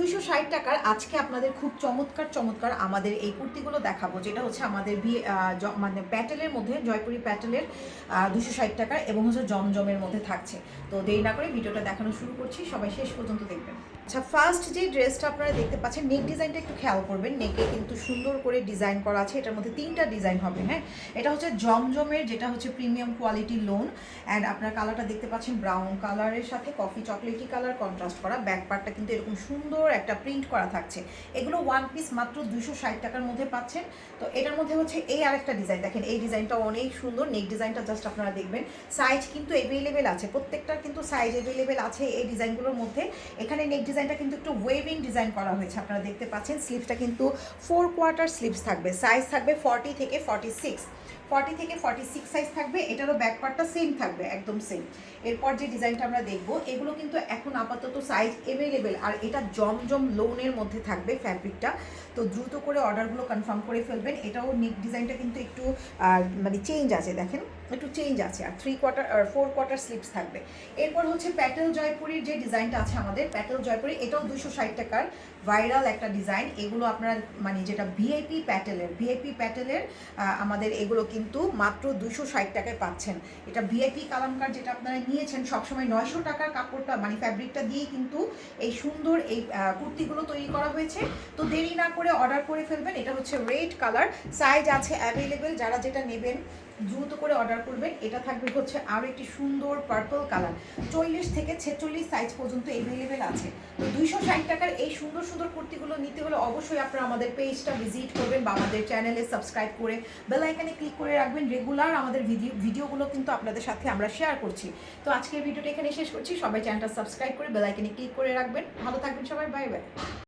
দুইশো ষাট টাকার আজকে আপনাদের খুব চমৎকার চমৎকার আমাদের এই কুর্তিগুলো দেখাবো, যেটা হচ্ছে আমাদের বিয়ে মানে প্যাটেলের মধ্যে, জয়পুরি প্যাটেলের দুশো ষাট টাকার এবং হচ্ছে জমজমের মধ্যে থাকছে। তো দেরি না করে ভিডিওটা দেখানো শুরু করছি, সবাই শেষ পর্যন্ত দেখবেন। আচ্ছা ফার্স্ট যে ড্রেসটা আপনারা দেখতে পাচ্ছেন নেক ডিজাইনটা একটু খেয়াল করবেন নেকে কিন্তু সুন্দর করে ডিজাইন করা আছে, এটার মধ্যে তিনটা ডিজাইন হবে হ্যাঁ? এটা হচ্ছে জমজমের, যেটা হচ্ছে প্রিমিয়াম কোয়ালিটি লোন অ্যান্ড আপনার কালারটা দেখতে পাচ্ছেন ব্রাউন কালারের সাথে কফি চকলেটি কালার কন্ট্রাস্ট করা ব্যাক পার্টটা কিন্তু এরকম সুন্দর একটা প্রিন্ট করা থাকছে। এগুলো ওয়ান পিস মাত্র দুশো ষাট টাকার মধ্যে পাচ্ছেন। তো এটার মধ্যে হচ্ছে এই আরেকটা ডিজাইন দেখেন, এই ডিজাইনটা অনেক সুন্দর। নেক ডিজাইনটা জাস্ট আপনারা দেখবেন। সাইজ কিন্তু অ্যাভেলেবেল আছে। প্রত্যেকটার কিন্তু সাইজ অ্যাভেলেবেল আছে এই ডিজাইনগুলোর মধ্যে। এখানে নেক ডিজাইনটা কিন্তু একটু ওয়েভিং ডিজাইন করা হয়েছে। আপনারা দেখতে পাচ্ছেন স্লিভসটা কিন্তু ফোর কোয়ার্টার স্লিভস থাকবে। সাইজ থাকবে ফর্টি থেকে ফর্টি সিক্স ফর্টি থেকে ফর্টি সিক্স সাইজ থাকবে, এটারও ব্যাক পার্টটা সেম থাকবে, একদম সেম এরপর যে ডিজাইনটা আমরা দেখব, এগুলো কিন্তু এখন আপাতত সাইজ অ্যাভেলেবেল আর এটা জমজম লোনের মধ্যে থাকবে ফ্যাব্রিকটা তো দ্রুত করে অর্ডারগুলো কনফার্ম করে ফেলবেন। এটাও নিক ডিজাইনটা কিন্তু একটু মানে চেঞ্জ আছে, দেখেন। একটু চেঞ্জ আছে, আর থ্রি কোয়ার্টার আর ফোর কোয়ার্টার স্লিপস থাকবে। এরপর হচ্ছে প্যাটেল জয়পুরির যে ডিজাইনটা আছে আমাদের প্যাটেল জয়পুরি এটাও দুশো ষাট টাকার ভাইরাল একটা ডিজাইন এগুলো আপনারা মানে যেটা ভিআইপি প্যাটেলের ভিআইপি প্যাটেলের আমাদের এগুলো কিন্তু মাত্র দুশো ষাট টাকায় পাচ্ছেন। এটা ভিআইপি কালামকার যেটা আপনারা নিয়েছেন, সবসময় নয়শো টাকার কাপড়টা মানে ফ্যাব্রিকটা দিয়েই কিন্তু এই সুন্দর এই কুর্তিগুলো তৈরি করা হয়েছে। তো দেরি না করে অর্ডার করে ফেলবেন। এটা হচ্ছে রেড কালার সাইজ আছে অ্যাভেলেবেল যারা যেটা নেবেন, দ্রুত করে অর্ডার করবেন। এটা থাকবে হচ্ছে আরও একটি সুন্দর পার্পল কালার চল্লিশ থেকে ছেচল্লিশ সাইজ পর্যন্ত অ্যাভেলেবেল আছে। তো দুইশো ষাট টাকার এই সুন্দর সুন্দর কুর্তিগুলো নিতে হলে অবশ্যই আপনারা আমাদের পেজটা ভিজিট করবেন বা আমাদের চ্যানেলে সাবস্ক্রাইব করে বেল আইকনে ক্লিক করে রাখবেন। রেগুলার আমাদের ভিডিও ভিডিওগুলো কিন্তু আপনাদের সাথে আমরা শেয়ার করছি। তো আজকের ভিডিওটা এখানে শেষ করছি। সবাই চ্যানেলটা সাবস্ক্রাইব করে বেল আইকনে ক্লিক করে রাখবেন। ভালো থাকবেন সবাই বাই বাই